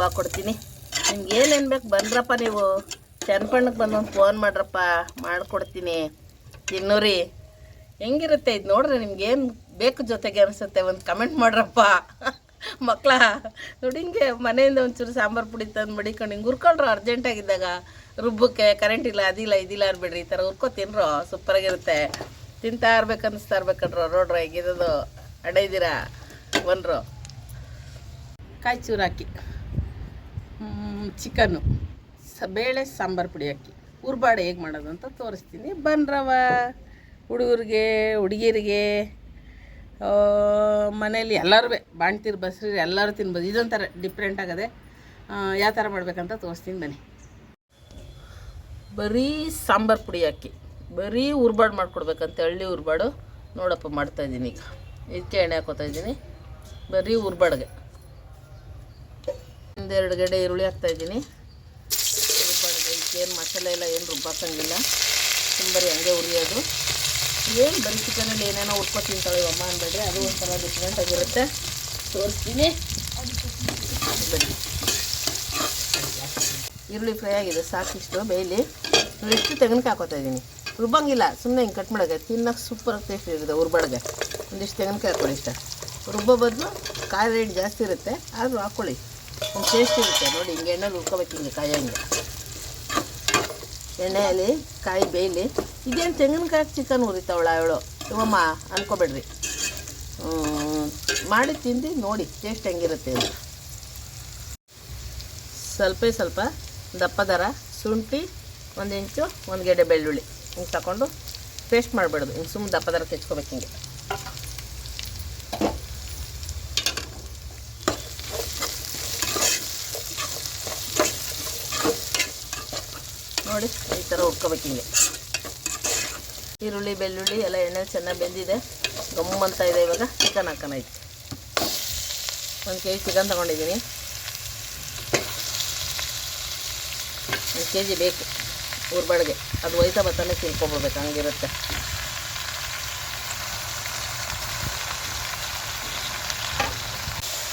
ನಿಮಗೂ ಕೊಡ್ತೀನಿ. ನಿಮ್ಗೆ ಏನೇನು ಬೇಕು ಬಂದ್ರಪ್ಪ ನೀವು. ಚನ್ನಪಣ್ಣಕ್ಕೆ ಬಂದು ಒಂದು ಫೋನ್ ಮಾಡ್ರಪ್ಪ, ಮಾಡಿಕೊಡ್ತೀನಿ. ತಿನ್ನೂರಿ. ಹೆಂಗಿರುತ್ತೆ ಇದು ನೋಡ್ರಿ, ನಿಮ್ಗೆ ಏನು ಬೇಕು ಜೊತೆಗೆ ಅನಿಸುತ್ತೆ, ಒಂದು ಕಮೆಂಟ್ ಮಾಡ್ರಪ್ಪ. ಮಕ್ಕಳ ನೋಡಿ ಹಿಂಗೆ ಮನೆಯಿಂದ ಒಂಚೂರು ಸಾಂಬಾರು ಪುಡಿ ತಂದು ಮಡಿಕೊಂಡು ಹಿಂಗೆ ಹುರ್ಕೊಂಡ್ರು ಅರ್ಜೆಂಟಾಗಿದ್ದಾಗ ರುಬ್ಬಕ್ಕೆ ಕರೆಂಟ್ ಇಲ್ಲ, ಅದಿಲ್ಲ, ಇದಿಲ್ಲ ಅನ್ಬೇಡ್ರಿ, ಈ ಥರ ಹುರ್ಕೊ ತಿನ್ರೋ ಸೂಪರಾಗಿರುತ್ತೆ ತಿಂತಾ ಇರ್ಬೇಕು ಅನ್ನಿಸ್ತಾ ಇರ್ಬೇಕಂಡ್ರು ನೋಡ್ರಿ ಹೇಗಿರೋದು ಅಡೈದಿರಾ ಒನ್ರು ಕಾಯಿ ಚೂರು ಹಾಕಿ. ಚಿಕನ್ನು. ಸ, ಬೇಳೆ, ಸಾಂಬಾರು ಪುಡಿ ಹಾಕಿ ಉರ್ಬಾಡೆ ಹೇಗೆ ಮಾಡೋದು ಅಂತ ತೋರಿಸ್ತೀನಿ. ಬನ್ರವ, ಹುಡುಗರಿಗೆ, ಹುಡುಗಿರಿಗೆ ಮನೇಲಿ ಎಲ್ಲರೂ ಬಾಣ್ತಿರು ಬಸ್ರಿ ಎಲ್ಲರೂ ತಿನ್ಬೋದು. ಇದೊಂಥರ ಡಿಫ್ರೆಂಟ್ ಆಗದೆ ಯಾವ ಥರ ಮಾಡ್ಬೇಕಂತ ತೋರಿಸ್ತೀನಿ ಬನ್ನಿ. ಬರೀ ಸಾಂಬಾರು ಪುಡಿ ಹಾಕಿ ಬರೀ ಉರ್ಬಾಡು ಮಾಡ್ಕೊಡ್ಬೇಕಂತ ಹಳ್ಳಿ ಉರ್ಬಾಡು ನೋಡಪ್ಪ ಮಾಡ್ತಾಯಿದ್ದೀನಿ ಈಗ. ಇದಕ್ಕೆ ಎಣ್ಣೆ ಹಾಕೋತಾ ಇದ್ದೀನಿ. ಬರೀ ಉರ್ಬಾಡ್ಗೆ ಒಂದೆರಡು ಗಡೆ ಈರುಳ್ಳಿ ಹಾಕ್ತಾಯಿದ್ದೀನಿ ಇದ್ದೀನಿ. ಏನು ಮಸಾಲೆ ಎಲ್ಲ ಏನು ರುಬ್ಬಾಕಂಗಿಲ್ಲ ತುಂಬರಿ ಹಂಗೆ ಉರಿಯೋದು. ಏನು ಬರೀ ಚಿಕನಲ್ಲಿ ಏನೇನೋ ಉಟ್ಕೊ ತಿಂತಾಳೆ ಅಮ್ಮ ಅನ್ಬೇಡ್ರಿ ಅದು ಒಂಥರ ಡಿಫ್ರೆಂಟ್ ಆಗಿರುತ್ತೆ. ತೋರಿಸ್ತೀನಿ. ಈರುಳ್ಳಿ ಫ್ರೈ ಆಗಿದೆ, ಸಾಕಿಷ್ಟು ಬೇಯಲಿ. ಇಷ್ಟು ತೆಂಗಿನಕಾಯಿ ಹಾಕೋತಾ ಇದ್ದೀನಿ. ರುಬ್ಬಂಗಿಲ್ಲ ಸುಮ್ಮನೆ ಹಿಂಗೆ ಕಟ್ ಮಾಡೋಕೆ ತಿನ್ನೋಕೆ ಸೂಪರ್ ಟೇಸ್ಟ್ ಇರುತ್ತೆ ಉರ್ಬಾಡ್ಗೆ ಒಂದಿಷ್ಟು ತೆಂಗಿನಕಾಯಿ ಹಾಕೊಳ್ಳಿ ಇಷ್ಟ. ರುಬ್ಬೋ ಬದಲು ಕಾಯಿ ರೇಟ್ ಜಾಸ್ತಿ ಇರುತ್ತೆ. ಆದರೂ ಹಾಕ್ಕೊಳ್ಳಿ ಒಂದು ಟೇಸ್ಟ್ ಇರುತ್ತೆ ನೋಡಿ ಹಿಂಗೆ ಎಣ್ಣೆಲಿ ಹುರ್ಕೋಬೇಕು ಹಿಂಗೆ ಕಾಯಿ ಹಂಗೆ ಎಣ್ಣೆಯಲ್ಲಿ, ಕಾಯಿ ಬೇಯಲಿ. ಇದೇನು ತೆಂಗಿನಕಾಯಿ ಚಿಕನ್ ಹುರಿತಾವಳ ಅವಳು ಇವಮ್ಮ, ಅನ್ಕೋಬೇಡ್ರಿ. ಮಾಡಿ ತಿಂದು ನೋಡಿ ಟೇಸ್ಟ್ ಹೆಂಗಿರುತ್ತೆ ಅಂತ. ಸ್ವಲ್ಪ ಸ್ವಲ್ಪ ದಪ್ಪ ದರ, ಶುಂಠಿ, ಒಂದು ಇಂಚು, ಒಂದು ಗೆಡ್ಡೆ ಬೆಳ್ಳುಳ್ಳಿ. ಹಿಂಗೆ ತಗೊಂಡು ಪೇಸ್ಟ್ ಮಾಡಬೇಡ್ದು. ಹಿಂಗೆ ಸುಮ್ಮನೆ ದಪ್ಪ ದರ ಕೆಚ್ಕೋಬೇಕು ಹಿಂಗೆ. ನೋಡಿ ಈ ಥರ ಹುರ್ಕೋಬೇಕು ಹಿಂಗೆ. ಈರುಳ್ಳಿ, ಬೆಳ್ಳುಳ್ಳಿ ಎಲ್ಲ ಎಣ್ಣೆ ಚೆನ್ನಾಗಿ ಬೆಂದಿದೆ. ಗಮ್ಮಂತ ಇದೆ ಇವಾಗ ಚಿಕನ್ ಹಾಕೋಣ ಐತೆ ಒಂದು ಕೆ ಜಿ ಚಿಕನ್ ತೊಗೊಂಡಿದ್ದೀನಿ. ಒಂದು ಕೆ ಜಿ ಬೇಕು ಊರ್ಬಾಡಿಗೆ. ಅದು ಒಯ್ತಾ ಬತ್ತಾನೆ ತಿನ್ಕೊಬಿಡ್ಬೇಕು ಹಂಗಿರುತ್ತೆ.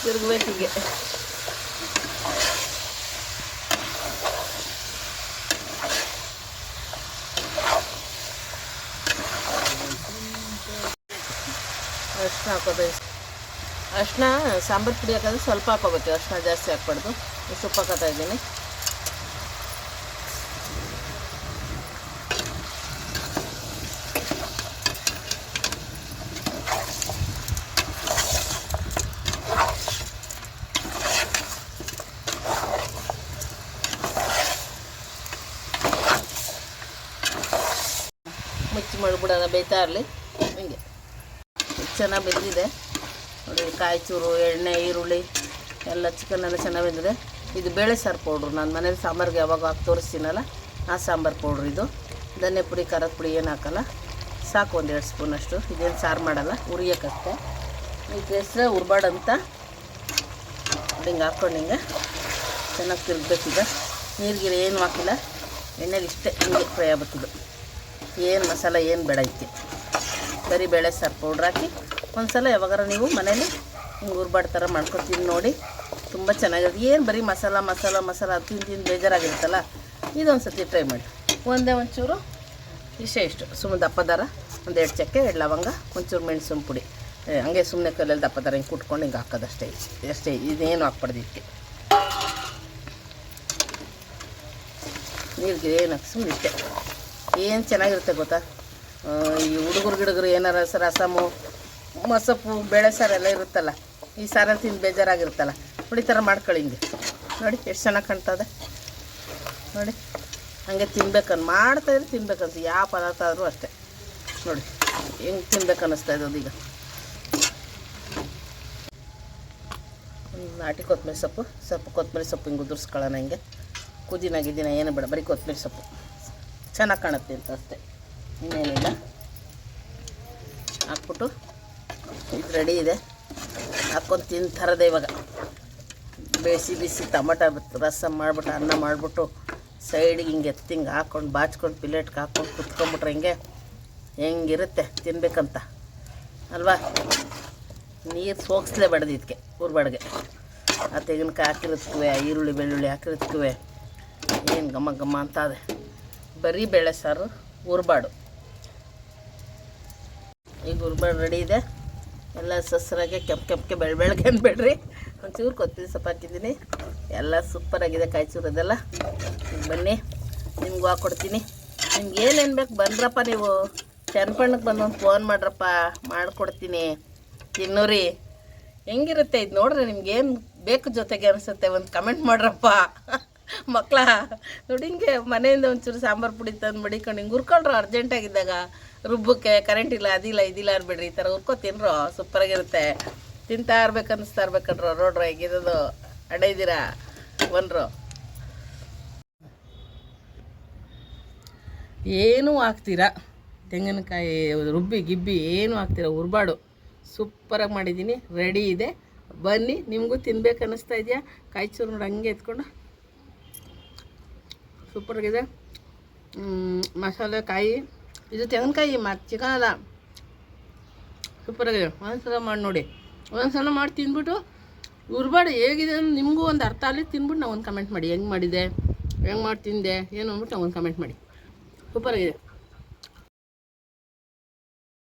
ತಿರುಗಬೇಕು ಹೀಗೆ. ಅರ್ಶಿನ ಹಾಕೋಬೇಕು ಅರ್ಶಿನ, ಸಾಂಬಾರು ಪುಡಿ ಹಾಕೋದು ಸ್ವಲ್ಪ ಹಾಕೋಬೇಕು. ಅರ್ಶಿನ ಜಾಸ್ತಿ ಹಾಕ್ಬಾರ್ದು. ಇಷ್ಟು ಉಪ್ಪು ಹಾಕೋತಾ ಇದ್ದೀನಿ. ಮುಚ್ಚಿ ಮಾಡಿಬಿಡೋಣ, ಬೇಯ್ತಾ ಇರಲಿ. ಹಿಂಗೆ ಚೆನ್ನಾಗಿ ಬೆಂದಿದೆ. ನೋಡಿ, ಕಾಯಿ ಚೂರು, ಎಣ್ಣೆ, ಈರುಳ್ಳಿ ಎಲ್ಲ ಚಿಕನ್ ಎಲ್ಲ ಚೆನ್ನಾಗಿ ಬೆಂದಿದೆ. ಇದು ಬೇಳೆ ಸಾರು ಪೌಡ್ರು ನಾನು ಮನೇಲಿ ಸಾಂಬಾರಿಗೆ ಯಾವಾಗ ಹಾಕಿ ತೋರಿಸ್ತೀನಲ್ಲ, ಆ ಸಾಂಬಾರು ಪೌಡ್ರು ಇದು. ಧನ್ಯ ಪುಡಿ, ಖಾರದ ಪುಡಿ ಏನು ಹಾಕಲ್ಲ, ಸಾಕು ಒಂದೆರಡು ಸ್ಪೂನಷ್ಟು ಇದೇನು ಸಾರು ಮಾಡಲ್ಲ ಉರಿಯೋಕ್ಕಷ್ಟೆ ಈ ಹೆಸ್ರೆ ಉರ್ಬಾಡಂತ ಹಿಂಗೆ ಹಾಕ್ಕೊಂಡು ಹಿಂಗೆ ಚೆನ್ನಾಗಿ ತಿರುಗಬೇಕಿದೆ ನೀರ್ಗಿರು ಏನು ಹಾಕಿಲ್ಲ ಎಣ್ಣೆಗೆ ಇಷ್ಟೇ ಹಿಂಗೆ ಫ್ರೈ ಆಗ್ಬಿಟ್ಟದು ಏನು ಮಸಾಲ, ಏನು ಬೇಡ ಐತಿ ಬರೀ ಬೇಳೆ ಸಾರು ಪೌಡ್ರ್ ಹಾಕಿ ಒಂದು ಸಲ ಯಾವಾಗಾರ ನೀವು ಮನೇಲಿ ಹಿಂಗೆ ಥರ ಮಾಡ್ಕೊತೀನಿ ನೋಡಿ. ತುಂಬ ಚೆನ್ನಾಗಿರುತ್ತೆ. ಏನು ಬರೀ ಮಸಾಲ ಮಸಾಲ ಮಸಾಲ ತಿಂದು ತಿಂದು ಬೇಜಾರಾಗಿರುತ್ತಲ್ಲ? ಇದೊಂದು ಸತಿ ಟ್ರೈ ಮಾಡಿ. ಒಂದೇ ಒಂಚೂರು ಇಷ್ಟೇ ಇಷ್ಟು. ಸುಮ್ಮನೆ ದಪ್ಪ ದಾರ, ಒಂದು ಎರಡು ಚಕ್ಕೆ ಎರಡು ಲವಂಗ, ಒಂಚೂರು ಮೆಣಸಿನ ಪುಡಿ. ಹಂಗೆ ಸುಮ್ಮನೆ ಕಲ್ಲಲ್ಲಿ ದಪ್ಪ ದಾರ ಹಿಂಗೆ ಕುಟ್ಕೊಂಡು ಹಿಂಗೆ ಹಾಕೋದಷ್ಟೇ. ಅಷ್ಟೇ, ಇದೇನು ಹಾಕ್ಬಾರ್ದು ಇದಕ್ಕೆ ನೀರಿಗೆ ಏನು ಹಾಕಿ ಸುಮ್ಮನೆ ಇಷ್ಟೇ. ಏನು ಚೆನ್ನಾಗಿರುತ್ತೆ ಗೊತ್ತಾ? ಈ ಹುಡುಗರು ಗಿಡಗರು ಏನಾರ ರಸಮು ಮೊಸಪ್ಪು, ಬೇಳೆ ಸಾರು ಎಲ್ಲ ಇರುತ್ತಲ್ಲ, ಈ ಸಾರಲ್ಲಿ ತಿಂದು ಬೇಜಾರಾಗಿರುತ್ತಲ್ಲ, ನೋಡಿ ಥರ ಮಾಡ್ಕೊಳ್ಳಿ ಹಿಂಗೆ. ನೋಡಿ ಎಷ್ಟು ಚೆನ್ನಾಗಿ ಕಾಣ್ತದೆ. ನೋಡಿ, ಹಾಗೆ ತಿನ್ಬೇಕನ್ ಮಾಡ್ತಾಯಿದ್ರೆ ತಿನ್ಬೇಕಂತ ಯಾವ ಪದಾರ್ಥ ಆದರೂ ಅಷ್ಟೇ. ನೋಡಿ, ಹೆಂಗೆ ತಿನ್ಬೇಕು ಅನ್ನಿಸ್ತಾ ಇದ್ದದು ಈಗ. ನಾಟಿ ಕೊತ್ತಂಬರಿ ಸೊಪ್ಪು ಸ್ವಲ್ಪ ಕೊತ್ತಂಬರಿ ಸೊಪ್ಪು ಹಿಂಗೆ ಉದುರಿಸ್ಕೊಳ್ಳೋಣ ಹಿಂಗೆ. ಕುದಿನ ಗಿದಿನ ಏನು ಬೇಡ, ಬರೀ ಕೊತ್ತಂಬರಿ ಸೊಪ್ಪು. ಚೆನ್ನಾಗಿ ಕಾಣುತ್ತೆ ಅಂತ ಅಷ್ಟೇ. ಇನ್ನೇನಿಲ್ಲ. ಹಾಕ್ಬಿಟ್ಟು ಇದು ರೆಡಿ ಇದೆ. ಹಾಕ್ಕೊಂಡು ತಿಂತಾರದೆ ಇವಾಗ. ಬೇಯಿಸಿ ಬಿಸಿ ಟಮಟ ರಸ ಮಾಡಿಬಿಟ್ಟು ಅನ್ನ ಮಾಡಿಬಿಟ್ಟು ಸೈಡಿಗೆ ಹಿಂಗೆ ಎತ್ತಿ ಹಿಂಗೆ ಹಾಕ್ಕೊಂಡು ಬಾಚ್ಕೊಂಡು ಪಿಲೇಟ್ಗೆ ಹಾಕ್ಕೊಂಡು ಕುತ್ಕೊಂಬಿಟ್ರೆ ಹಿಂಗೆ? ಹೆಂಗಿರುತ್ತೆ? ತಿನ್ಬೇಕಂತ. ಅಲ್ವಾ? ನೀರು ಸೋಗಿಸ್ಲೇಬಾರ್ದು ಇದಕ್ಕೆ ಉರ್ಬಾಡ್ಗೆ ಆ ತೆಂಗಿನಕಾಯಿ ಹಾಕಿರತ್ಕುವೆ ಈರುಳ್ಳಿ, ಬೆಳ್ಳುಳ್ಳಿ ಹಾಕಿರತ್ಕುವೆ. ಏನು ಘಮ ಘಮ ಅಂತ ಅದೇ ಬರೀ ಬೇಳೆ ಸಾರು ಉರ್ಬಾಡು ಈಗ ಉರ್ಬಾಡು ರೆಡಿ ಇದೆ. ಎಲ್ಲ ಸಸ್ರಾಗೆ ಕೆಂಪು ಕೆಂಪಕ್ಕೆ ಬೆಳ ಬೆಳಗ್ಗೆ ಅನ್ಬೇಡ್ರಿ ಒಂಚೂರು ಕೊತ್ತಿನ ಸೊಪ್ಪು ಹಾಕಿದ್ದೀನಿ. ಎಲ್ಲ ಸೂಪರಾಗಿದೆ ಕಾಯಿ ಅದೆಲ್ಲ. ಈಗ ಬನ್ನಿ, ನಿಮ್ಗೂ ಹಾಕ್ಕೊಡ್ತೀನಿ ನಿಮ್ಗೆ ಏನೇನು ಬೇಕು ಬಂದ್ರಪ್ಪ ನೀವು. ಚನ್ನಪಣ್ಣಕ್ಕೆ ಬಂದು ಒಂದು ಫೋನ್ ಮಾಡ್ರಪ್ಪ, ಮಾಡಿಕೊಡ್ತೀನಿ. ತಿನ್ನೋರಿ. ಹೆಂಗಿರುತ್ತೆ ಇದು ನೋಡ್ರಿ, ನಿಮ್ಗೆ ಏನು ಬೇಕು ಜೊತೆಗೆ ಅನಿಸುತ್ತೆ, ಒಂದು ಕಮೆಂಟ್ ಮಾಡ್ರಪ್ಪ. ಮಕ್ಕಳ ನೋಡಿ ಹಿಂಗೆ ಮನೆಯಿಂದ ಒಂಚೂರು ಸಾಂಬಾರು ಪುಡಿ ತಂದು ಮಡಿಕೊಂಡು ಹಿಂಗೆ ಹುರ್ಕೊಂಡ್ರು ಅರ್ಜೆಂಟಾಗಿದ್ದಾಗ ರುಬ್ಬಕ್ಕೆ ಕರೆಂಟ್ ಇಲ್ಲ ಅದಿಲ್ಲ ಇದಿಲ್ಲ ಅನ್ಬೇಡ್ರಿ, ಈ ಥರ ಹುರ್ಕೊ, ತಿನ್ರು ಸೂಪರಾಗಿರುತ್ತೆ ತಿಂತಾ ಇರ್ಬೇಕು, ಅನ್ನಿಸ್ತಾ ಇರ್ಬೇಕನ್ರು ನೋಡ್ರ ಹೇಗಿರೋದು ಅಡ ಇದ್ದೀರಾ, ಬನ್ರು. ಏನೂ ಹಾಕ್ತೀರಾ? ತೆಂಗಿನಕಾಯಿ, ರುಬ್ಬಿ, ಗಿಬ್ಬಿ ಏನು ಹಾಕ್ತೀರಾ? ಉರ್ಬಾಡು ಸೂಪರಾಗಿ ಮಾಡಿದ್ದೀನಿ ರೆಡಿ ಇದೆ. ಬನ್ನಿ, ನಿಮಗೂ ತಿನ್ಬೇಕು ಅನ್ನಿಸ್ತಾ ಇದೆಯಾ? ಕಾಯಿ ಚೂರು ನೋಡಿ ಹಂಗೆ ಎತ್ಕೊಂಡು ಸೂಪರಾಗಿದೆ ಆಗಿದೆ ಮಸಾಲೆ ಕಾಯಿ ಇದು ತೆಂಗಿನಕಾಯಿ ಮತ್ತು ಚಿಕನ್ ಅಲ್ಲ ಸೂಪರಾಗಿದೆ ಒಂದ್ಸಲ ಮಾಡಿ ನೋಡಿ ಒಂದ್ಸಲ ಮಾಡಿ ತಿಂದ್ಬಿಟ್ಟು ಉರ್ಬಾಡು ಹೇಗಿದೆ ಅಂದ್ರೆ ನಿಮಗೂ ಒಂದು ಅರ್ಥ ಅಲ್ಲಿ ತಿಂದ್ಬಿಟ್ಟು ನಾವು ಒಂದು ಕಮೆಂಟ್ ಮಾಡಿ ಹೆಂಗೆ ಮಾಡಿದೆ ಹೆಂಗೆ ಮಾಡಿ ತಿಂದೆ ಏನು ಅಂದ್ಬಿಟ್ಟು ನಾವು ಒಂದು ಕಮೆಂಟ್ ಮಾಡಿ ಸೂಪರಾಗಿದೆ